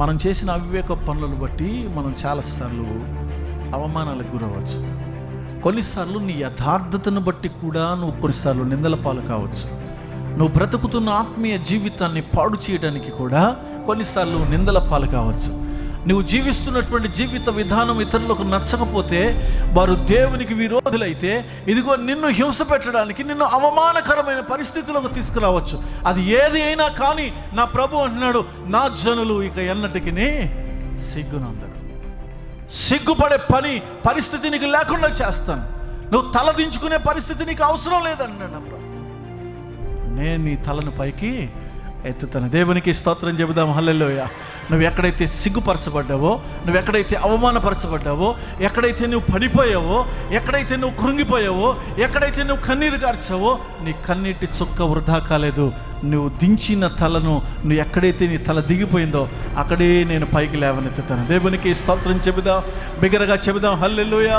మనం చేసిన అవివేక పనులను బట్టి మనం చాలాసార్లు అవమానాలకు గురవచ్చు కొన్నిసార్లు నీ యథార్థతను బట్టి కూడా నువ్వు కొన్నిసార్లు నిందల పాలు కావచ్చు. నువ్వు బ్రతుకుతున్న ఆత్మీయ జీవితాన్ని పాడు చేయడానికి కూడా కొన్నిసార్లు నిందల పాలు కావచ్చు. నువ్వు జీవిస్తున్నటువంటి జీవిత విధానం ఇతరులకు నచ్చకపోతే వారు దేవునికి విరోధులైతే ఇదిగో నిన్ను హింస పెట్టడానికి నిన్ను అవమానకరమైన పరిస్థితులకు తీసుకురావచ్చు. అది ఏది అయినా కానీ నా ప్రభు అంటున్నాడు నా జనులు ఇక ఎన్నటికి సిగ్గునందరు సిగ్గుపడే పని పరిస్థితి నీకు లేకుండా చేస్తాను. నువ్వు తలదించుకునే పరిస్థితి నీకు అవసరం లేదన్నాడు నా ప్రభు. నేను నీ తలను పైకి ఎత్తుతాను దేవునికి స్తోత్రం చెబుదాం. హల్లెలోయ. నువ్వు ఎక్కడైతే సిగ్గుపరచబడ్డావో నువ్వు ఎక్కడైతే అవమానపరచబడ్డావో ఎక్కడైతే నువ్వు పడిపోయావో ఎక్కడైతే నువ్వు కృంగిపోయావో ఎక్కడైతే నువ్వు కన్నీరు కార్చావో నీ కన్నీటి చుక్క వృధా కాలేదు. నువ్వు దించిన తలను నువ్వు ఎక్కడైతే నీ తల దిగిపోయిందో అక్కడే నేను పైకి లేవనెత్తుతాను. దేవునికి స్తోత్రం చెబుదాం. బిగరగా చెబుదాం. హల్లెలోయ.